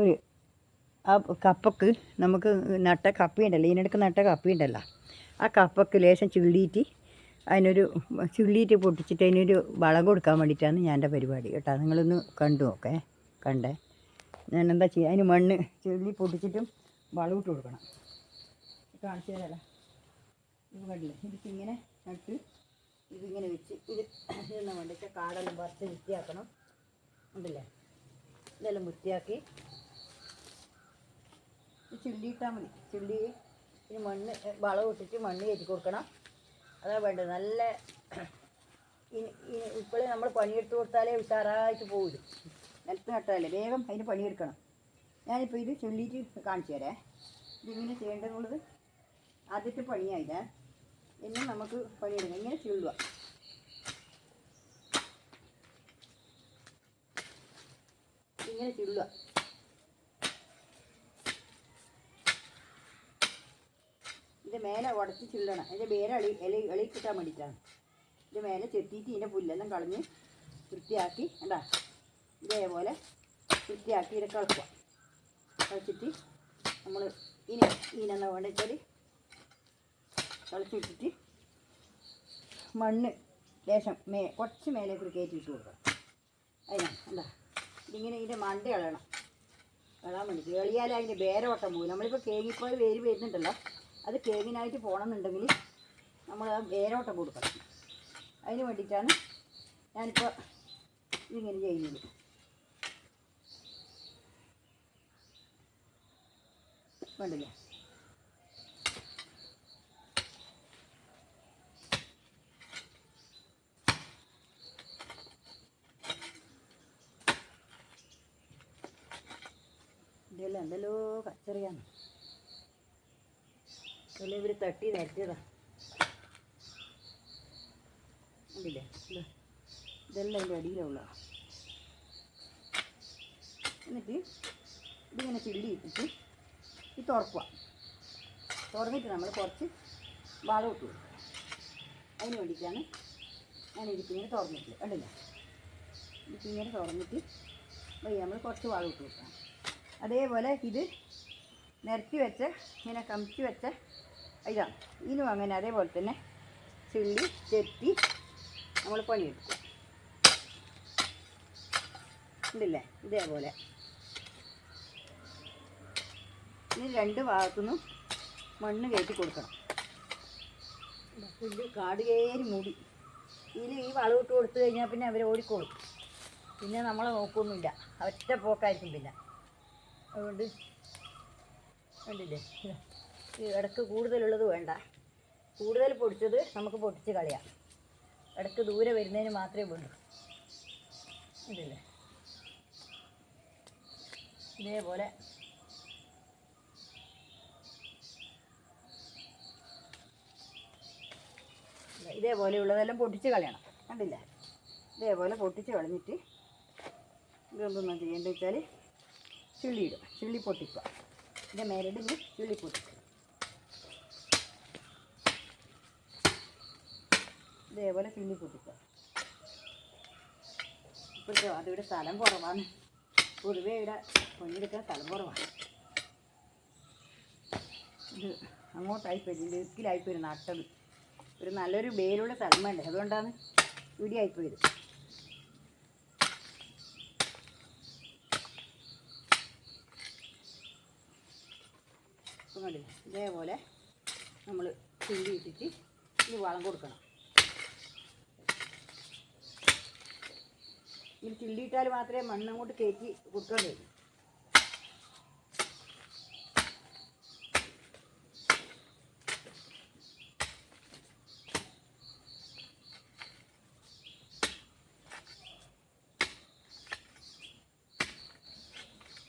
ഒരു ആ കപ്പക്ക് നമുക്ക് നട്ട കപ്പയുണ്ടല്ലോ ഇതിനിടയ്ക്ക് നട്ട കപ്പയുണ്ടല്ലോ. ആ കപ്പക്ക് ലേശം ചുള്ളിയിട്ട് അതിനൊരു ചുള്ളിയിട്ട് പൊട്ടിച്ചിട്ട് അതിനൊരു വളം കൊടുക്കാൻ വേണ്ടിയിട്ടാണ് ഞാൻ എന്റെ പരിപാടി കേട്ടോ. നിങ്ങളൊന്ന് കണ്ടു നോക്കേ കണ്ടേ. ഞാൻ എന്താ ചെയ്യുക അതിന് മണ്ണ് ചുള്ളി പൊട്ടിച്ചിട്ടും വളം ഇട്ട് കൊടുക്കണം. കാണിച്ചു തരാമല്ലോ ഇത് കണ്ടില്ലേ ഇതിങ്ങനെ നട്ട് ഇതിങ്ങനെ വെച്ച് ഇത് ഇതെന്നാ വേണ്ടിയിട്ട് കാടെല്ലാം പറിച്ച് വൃത്തിയാക്കണം. ഉണ്ടല്ലേ ഇതെല്ലാം വൃത്തിയാക്കി ചുള്ളി ഇട്ടാൽ മതി. ചുള്ളി ഇനി മണ്ണ് വളം ഇട്ടിട്ട് മണ്ണ് കയറ്റി കൊടുക്കണം. അതാണ് വേണ്ടത്. നല്ല ഇപ്പോഴേ നമ്മൾ പണിയെടുത്ത് കൊടുത്താലേ ഉഷാറായിട്ട് പോകില്ല നിലത്ത് നട്ടാലേ വേഗം അതിന് പണിയെടുക്കണം. ഞാനിപ്പോൾ ഇത് ചുള്ളിയിട്ട് കാണിച്ചു തരാം. ഇതിങ്ങനെ ചെയ്യേണ്ടതുള്ളത് ആദ്യത്തെ പണിയായില്ല? ഇന്ന് നമുക്ക് പണിയെടുക്കാം. ഇങ്ങനെ ചുള്ളുക ഇങ്ങനെ ചുള്ളുക ഇത് മേലെ ഉടച്ച് ചില്ലണം. അതിന്റെ വേറെ എളി ഇല ഇളി കിട്ടാൻ വേണ്ടിയിട്ടാണ് മേലെ ചെത്തിയിട്ട് ഇതിന്റെ പുല്ലെല്ലാം കളഞ്ഞ് വൃത്തിയാക്കി കണ്ടാ? ഇതേപോലെ വൃത്തിയാക്കി ഇതിനെ കളക്കുക കളിച്ചിട്ട് നമ്മൾ ഇനി ഇനെന്താ വേണ്ട വെച്ചാൽ കളിച്ചിട്ടിട്ട് മണ്ണ് ലേശം മേ കുറച്ച് മേലേക്ക് കയറ്റി ഇട്ട് കൊടുക്കണം. അതിനാണ് എന്താ ഇതിങ്ങനെ ഇതിന്റെ മണ്ട ഇളയണം ഇളാൻ വേണ്ടിയിട്ട്. കേളിയാൽ അതിന്റെ വേരോട്ടം പോകും നമ്മളിപ്പോൾ കേങ്ങിപ്പോയി വേര് വരുന്നുണ്ടല്ലോ. അത് കേവിനായിട്ട് പോകണമെന്നുണ്ടെങ്കിൽ നമ്മൾ വേരോട്ടം കൊടുക്കണം. അതിന് വേണ്ടിയിട്ടാണ് ഞാനിപ്പോൾ ഇതിങ്ങനെ ചെയ്യുന്നത്. വേണ്ടില്ല എന്തെല്ലോ കച്ചറിയാണ്. ഇതെല്ലാം ഇവർ തട്ടി നിരത്തിയതാ കണ്ടില്ലേ? ഇതെല്ലാം അതിന്റെ അടിയിലുള്ള എന്നിട്ട് ഇതിങ്ങനെ ചില്ലി ഇട്ടിട്ട് ഇത് തുറക്കുക. തുറന്നിട്ട് നമ്മൾ കുറച്ച് വാഴ ഇട്ട് കൊടുക്കുക. അതിന് വേണ്ടിയിട്ടാണ് ഞാൻ ഇരിക്കുന്നത് തുറന്നിട്ട് കണ്ടില്ല? ഇതിപ്പിങ്ങനെ തുറന്നിട്ട് വയ്യ നമ്മൾ കുറച്ച് വാഴ ഇട്ട് കൊടുക്കുക. അതേപോലെ ഇത് നിരത്തി വെച്ച ഇങ്ങനെ കമിച്ച് വെച്ച ഇതാണ് ഇതിനും അങ്ങനെ അതേപോലെ തന്നെ ചിള്ളി ചെത്തി നമ്മൾ പണിയെടുക്കും ഉണ്ടല്ലേ? ഇതേപോലെ. ഇനി രണ്ട് ഭാഗത്തുനിന്നും മണ്ണ് കയറ്റി കൊടുക്കണം. പുല്ല് കാട് കയറി മൂടി. ഇതിൽ ഈ വളം ഇട്ട് കൊടുത്തു കഴിഞ്ഞാൽ പിന്നെ അവർ ഓടിക്കോളും. പിന്നെ നമ്മൾ നോക്കൊന്നുമില്ല. ഒറ്റ പോക്കായിരിക്കും പിന്നെ. അതുകൊണ്ട് കണ്ടില്ലേ? ഇതാ. ഇടയ്ക്ക് കൂടുതലുള്ളത് വേണ്ട. കൂടുതൽ പൊടിച്ചത് നമുക്ക് പൊട്ടിച്ച് കളയാം. ഇടയ്ക്ക് ദൂരെ വരുന്നതിന് മാത്രമേ വേണ്ടൂ. ഇതില്ലേ ഇതേപോലെ. ഇതേപോലെ ഇതേപോലെയുള്ളതെല്ലാം പൊട്ടിച്ച് കളയണം. കണ്ടില്ല? ഇതേപോലെ പൊട്ടിച്ച് കളഞ്ഞിട്ട് ഇതെന്തെന്നാ ചെയ്യേണ്ടത് വെച്ചാൽ ചുള്ളിയിടും ചുള്ളി പൊട്ടിക്കുക. ഇതിന്റെ മേലിടുമ്പോൾ ചുള്ളി പൊട്ടിക്കുക. ഇതേപോലെ പിന്നി പൊട്ടിക്കുക ഇപ്പോഴത്തെ അതിവിടെ സ്ഥലം കുറവാണ്. പൊതുവേ ഇവിടെ പൊന്നെടുക്കാൻ സ്ഥലം കുറവാണ്. ഇത് അങ്ങോട്ടായിപ്പോയി ഇതിന്റെ ഇക്കിലായിപ്പോയി നട്ടത്. ഒരു നല്ലൊരു വേലുള്ള സ്ഥലം വേണ്ടേ? അതുകൊണ്ടാണ് ഇവിടെ ആയിപ്പോയത് ഇതേപോലെ നമ്മൾ ചുള്ളി ഇട്ടിട്ട് ഇത് വളം കൊടുക്കണം. ഇത് ചില്ലിയിട്ടാൽ മാത്രമേ മണ്ണങ്ങോട്ട് കയറ്റി കൊടുക്കാൻ കഴിയൂ.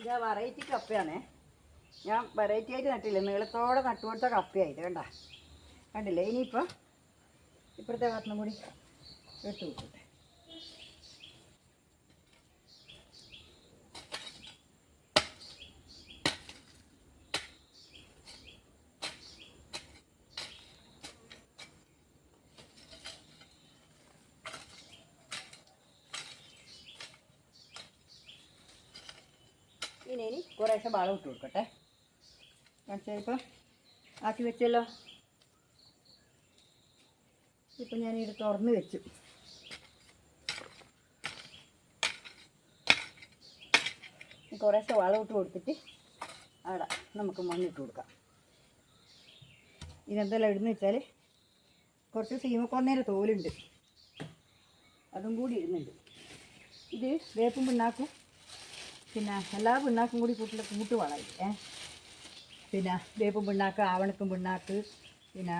ഇതാ വെറൈറ്റി കപ്പയാണേ. ഞാൻ വെറൈറ്റി ആയിട്ട് നട്ടില്ല? നീളത്തോടെ നട്ടുകൊടുത്ത കപ്പയായിട്ട് കണ്ട. കണ്ടില്ലേ? ഇനിയിപ്പോൾ ഇപ്പോഴത്തെ ഭാഗത്തുനിന്നും കൂടി ഇട്ട് കൊടുക്കട്ടെ ഇനി പിന്നെ ഇനി കുറേശ്ശെ വളം ഇട്ട് കൊടുക്കട്ടെ. കാണിച്ചാൽ ഇപ്പം ആക്കി വെച്ചല്ലോ. ഇപ്പം ഇത് തുറന്ന് വെച്ചു. കുറേശ്ശെ വളം ഇട്ട് കൊടുത്തിട്ട് അവിടെ നമുക്ക് മണ്ണിട്ട് കൊടുക്കാം. ഇതെന്തെല്ലാം ഇടുന്ന വെച്ചാൽ കുറച്ച് സീമക്കൊന്നേരെ തോലുണ്ട്. അതും കൂടി ഇടുന്നുണ്ട്. ഇത് വേപ്പും പിണ്ണാക്കും. പിന്നെ എല്ലാ പിണ്ണാക്കും കൂടി കൂട്ടിൽ കൂട്ട് വളമായി ഏ? പിന്നെ വേപ്പും പിണ്ണാക്ക് ആവണക്കും പിണ്ണാക്ക് പിന്നെ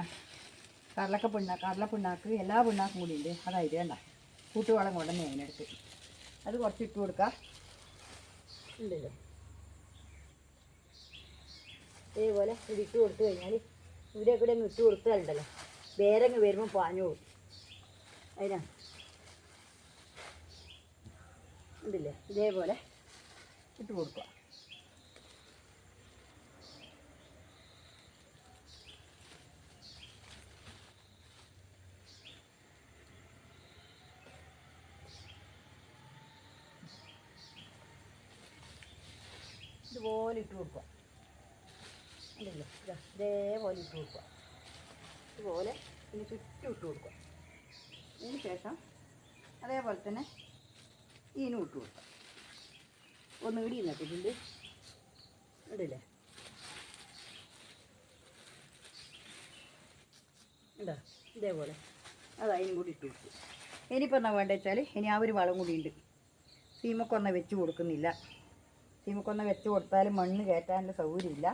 കടലക്ക പിണ്ണാക്ക് കടല പിണ്ണാക്ക് എല്ലാ പിണ്ണാക്കും കൂടി ഉണ്ട്. അതായത് വേണ്ട കൂട്ടുവളം കൊണ്ടുവന്ന് അതിനടുത്ത് അത് കുറച്ച് ഇട്ട് കൊടുക്കാം. ഉണ്ടല്ലോ ഇതേപോലെ ഇത് ഇട്ട് കൊടുത്തു കഴിഞ്ഞാൽ ഇവിടെ കൂടെ ഒന്ന് ഇട്ട് കൊടുത്താലുണ്ടല്ലോ. വേരങ്ങ് വരുമ്പോൾ പാഞ്ഞു പോകും. അതിനാ. ഇതേപോലെ ഇട്ട് കൊടുക്കുക ഇതുപോലെ ഇട്ട് കൊടുക്കുക അല്ലല്ലോ ഇതാ ഇതേപോലെ ഇട്ട് കൊടുക്കുക ഇതുപോലെ ഇതിന് ചുറ്റും ഇട്ട് കൊടുക്കുക അതിന് ശേഷം അതേപോലെ തന്നെ ഇതിനും ഇട്ട് കൊടുക്കുക ഒന്ന് ഇടി നട്ടിട്ടുണ്ട് ഇടില്ലേ ഉണ്ടോ ഇതേപോലെ. അത് അതിനും കൂടി ഇട്ട് കൊടുത്തു ഇനിയിപ്പോൾ എന്നാ വേണ്ടത് വെച്ചാൽ ഇനി ആ ഒരു വളം കൂടി ഉണ്ട്. സീമക്കൊന്ന വെച്ച് കൊടുക്കുന്നില്ല. സീമക്കൊന്ന വെച്ച് കൊടുത്താൽ മണ്ണ് കയറ്റാനുള്ള സൗകര്യമില്ല.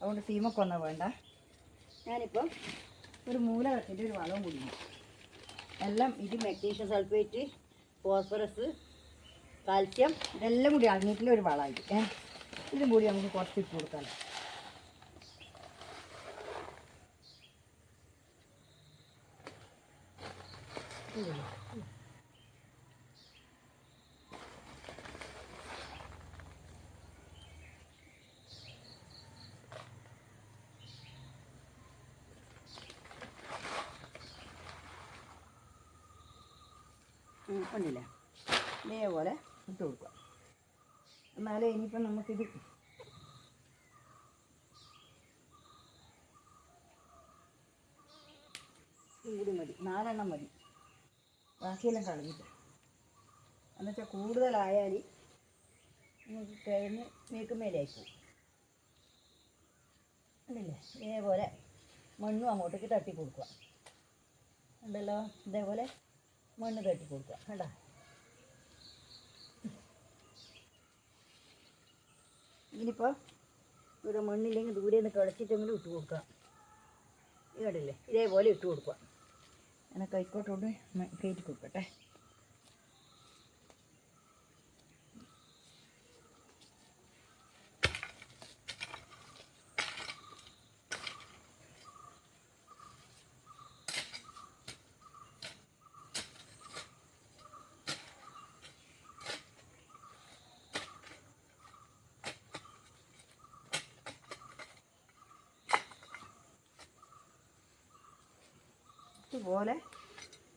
അതുകൊണ്ട് സീമക്കൊന്ന വേണ്ട. ഞാനിപ്പം ഒരു മൂല വെച്ചിട്ട് ഒരു വളവും കൂടി എല്ലാം ഇത് മെഗ്നീഷ്യം സൾഫേറ്റ് ഫോസ്ഫറസ് കാൽസ്യം ഇതെല്ലാം കൂടി അടങ്ങിയിട്ടുള്ള ഒരു വളമായി ഏ? ഇതും കൂടി നമുക്ക് കുറച്ച് ഇട്ട് കൊടുക്കാം. ഉണ്ടില്ലേ? ഇതേപോലെ ഇട്ട് കൊടുക്കുക. എന്നാലേ ഇനിയിപ്പം നമുക്കിത് കൂടി മതി. നാലെണ്ണം മതി. ബാക്കിയെല്ലാം കളഞ്ഞിട്ട്. എന്നുവെച്ചാൽ കൂടുതലായാൽ നമുക്ക് കഴിഞ്ഞ് നീക്കുമേലായി പോകും ഉണ്ടല്ലേ ഇതേപോലെ മണ്ണും അങ്ങോട്ടേക്ക് തട്ടി കൊടുക്കുക ഉണ്ടല്ലോ ഇതേപോലെ മണ്ണ് തട്ടി കൊടുക്കുക കണ്ടോ? ഇനിയിപ്പോൾ ഇവിടെ മണ്ണില്ലെങ്കിൽ ദൂരെ നിന്ന് കിടച്ചിട്ടെങ്കിലും ഇട്ട് കൊടുക്കുക കണ്ടില്ലേ? ഇതേപോലെ ഇട്ട് കൊടുക്കുക അങ്ങനെ കൈക്കോട്ടോണ്ട് കയറ്റി കൊടുക്കട്ടെ. ഇതുപോലെ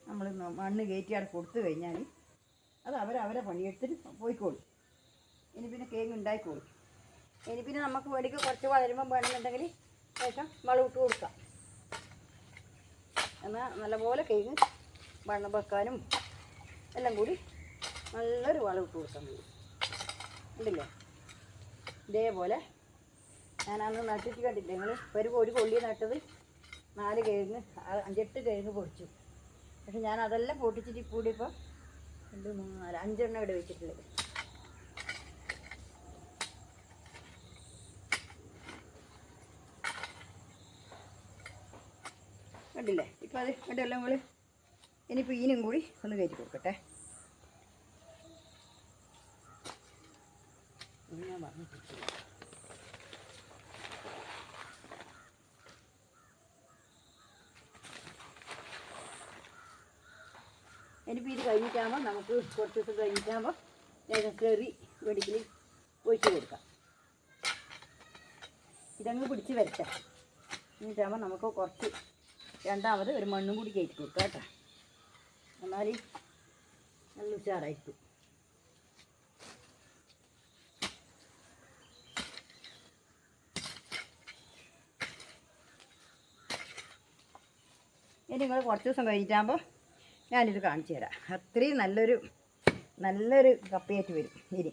നമ്മൾ മണ്ണ് കയറ്റി അവിടെ കൊടുത്തു കഴിഞ്ഞാൽ അത് അവരവരെ പണിയെടുത്തിട്ട് പോയിക്കോളും. ഇനി പിന്നെ കേക്ക് ഉണ്ടായിക്കോളും. ഇനി പിന്നെ നമുക്ക് വേടിക്ക് കുറച്ച് വളരുമ്പം വേണമെന്നുണ്ടെങ്കിൽ ശേഷം വളം ഇട്ട് കൊടുക്കാം. എന്നാൽ നല്ലപോലെ കേക്ക് വണ്ണം വെക്കാനും എല്ലാം കൂടി നല്ലൊരു വളം ഇട്ട് കൊടുക്കാൻ കഴിയും ഉണ്ടല്ലേ? ഇതേപോലെ ഞാൻ അന്ന് നട്ടിട്ട് കണ്ടിട്ടില്ല നിങ്ങൾ ഒരു ഒരു കൊള്ളി നട്ടത് നാല് കിഴങ്ങ് അഞ്ചെട്ട് കിഴങ്ങ് പൊടിച്ചു. പക്ഷെ ഞാൻ അതെല്ലാം പൊട്ടിച്ചിട്ട് കൂടി ഇപ്പോൾ രണ്ട് മൂന്ന് നാല് അഞ്ചെണ്ണം ഇവിടെ വെച്ചിട്ടുള്ളത് കണ്ടില്ലേ? ഇപ്പം അത് കണ്ടല്ലോ നമ്മൾ ഇനിയിപ്പോൾ ഈനും കൂടി ഒന്ന് കയറ്റി കൊടുക്കട്ടെ. ഞാൻ പറഞ്ഞിട്ടില്ല ഇനിയിപ്പോൾ ഇത് കഴിഞ്ഞിട്ടാകുമ്പോൾ നമുക്ക് കുറച്ച് ദിവസം കഴിഞ്ഞിട്ടാകുമ്പോൾ ഞാൻ കയറി വെടിക്കൽ ഒഴിച്ച് കൊടുക്കാം. ഇതങ്ങ് പിടിച്ച് വരട്ടെ. എന്നിട്ടാകുമ്പോൾ നമുക്ക് കുറച്ച് രണ്ടാമത് ഒരു മണ്ണും കൂടി കയറ്റി കൊടുക്കാം കേട്ടോ. എന്നാൽ നല്ല ഉഷാറായിരിക്കും. ഇനി നിങ്ങൾ കുറച്ച് ദിവസം കഴിഞ്ഞിട്ടാകുമ്പോൾ ഞാനിത് കാണിച്ചു തരാം. അത്രയും നല്ലൊരു നല്ലൊരു കപ്പയായിട്ട് വരും. ഇനി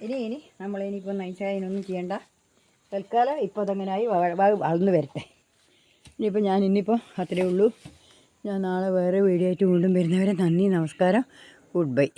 ഇനി ഇനി നമ്മൾ ഇനിയിപ്പോൾ നൈസായി അതിനൊന്നും ചെയ്യണ്ട. തൽക്കാലം ഇപ്പോൾ അതങ്ങനായി വളർന്നു വരട്ടെ. ഇനിയിപ്പോൾ ഞാൻ ഇന്നിപ്പോൾ അത്രയേ ഉള്ളൂ. ഞാൻ നാളെ വേറെ വീഡിയോ ആയിട്ട് വീണ്ടും വരുന്നവരെ നന്ദി നമസ്കാരം. Good bye.